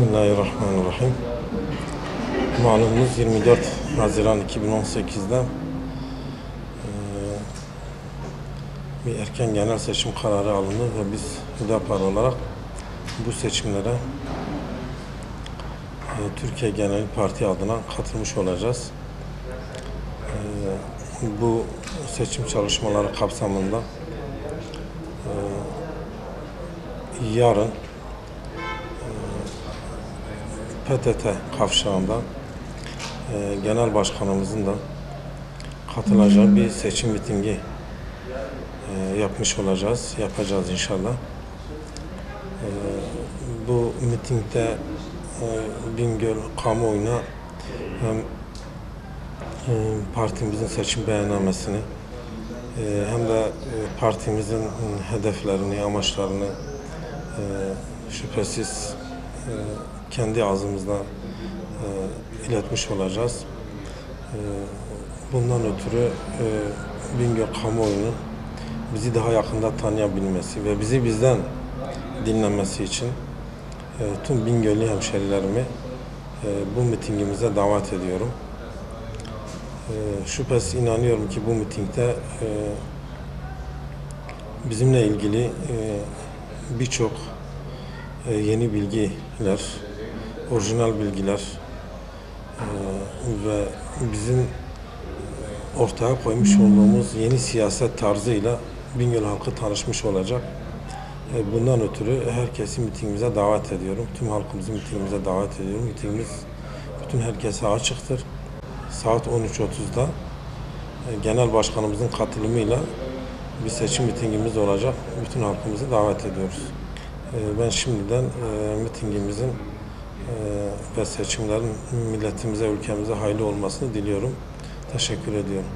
Bismillahirrahmanirrahim. Malumunuz 24 Haziran 2018'de eee, bir erken genel seçim kararı alındı ve biz Hüdapar olarak bu seçimlere Türkiye Genel Parti adına katılmış olacağız. Bu seçim çalışmaları kapsamında yarın PTT kavşağında e, genel başkanımızın da katılacağı bir seçim mitingi e, yapmış olacağız, yapacağız inşallah. E, bu mitingde e, Bingöl kamuoyuna hem e, partimizin seçim beyannamesini e, hem de e, partimizin hedeflerini, amaçlarını e, şüphesiz e, kendi ağzımızda e, iletmiş olacağız. E, bundan ötürü e, Bingöl kamuoyunun bizi daha yakında tanıyabilmesi ve bizi bizden dinlemesi için e, tüm Bingöl'lü hemşerilerimi bu mitingimize davet ediyorum. Şüphesiz inanıyorum ki bu mitingde bizimle ilgili birçok e, yeni bilgiler, orijinal bilgiler e, ve bizim ortaya koymuş olduğumuz yeni siyaset tarzıyla Bingöl halkı tanışmış olacak. E, Bundan ötürü herkesi mitingimize davet ediyorum. Tüm halkımızı mitingimize davet ediyorum. Mitingimiz bütün herkese açıktır. Saat 13.30'da e, genel başkanımızın katılımıyla bir seçim mitingimiz olacak. Bütün halkımızı davet ediyoruz. E, Ben şimdiden e, mitingimizin e, ve seçimlerin milletimize, ülkemize hayırlı olmasını diliyorum. Teşekkür ediyorum.